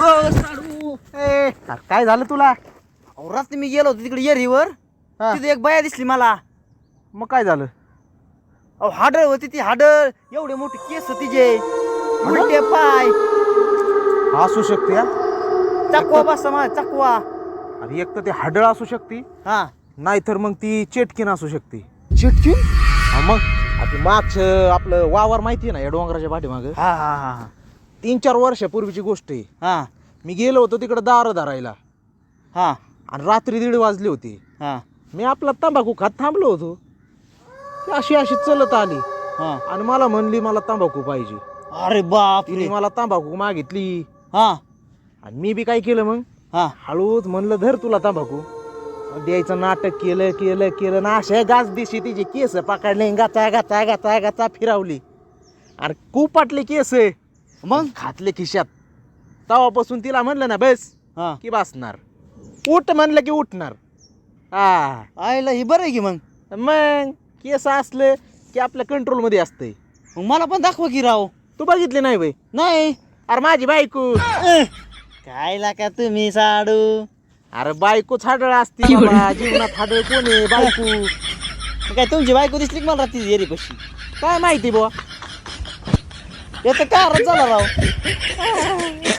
अरे काय झालं तुला? रात्री मी गेलो होतो तिकडे येरीवर. हा. तिथे एक बाया दिसली मला. मग काय झालं? अहो हाडळ होती ती हाडळ. एवढे मोठे केस तिचे उलटे पाय. असू शकते हा. चकवा बसा मा चकवा. अरे एक तर ते हाडळ असू शकते. हा. नाहीतर मग ती चेटकीन असू शकते. चिटकी हा मग? आता मागचं आपलं वावर माहिती आहे ना या डोंगराच्या पाठीमाग? हा हा हा. तीन चार वर्षापूर्वीची गोष्ट आहे. हा. मी गेलो होतो तिकडे दार धरायला. हा. आणि रात्री दीड वाजले होते. हा. मी आपला तंबाखू खात थांबलो होतो. ती अशी अशी चलत आली. हा. आणि मला म्हणली मला तंबाखू पाहिजे. अरे बाप तिने मला तंबाखू मागितली. हा. आणि मी बी काय केलं मग? हा. हळूच म्हणलं धर तुला तंबाखू. द्यायचं नाटक केलं केलं केलं. ना अशा गाच दिशी तिचे केस पकडले गाचा गाचा गाचा गाचा फिरावली. आणि कुपाटले केस. मग? घातले खिशात. तेव्हापासून तिला म्हणलं ना बस हा. की बसणार. उठ म्हणलं की उठणार. हा. आईला ही बरं आहे की मग? मग केस असलं की आपल्या कंट्रोलमध्ये असतंय. मग मला पण दाखवा की राव. तू बघितले नाही बाई? नाही. अरे माझी बायको. काय लाका तुम्ही साडू? अरे बायकोच हाडळ असते बाबा. जीवनात हाडळ कोण आहे बायको? काय तुमची बायको दिसली की मला रात्री येरी पशी? काय माहिती बुवा? येतं कारच झाला राव?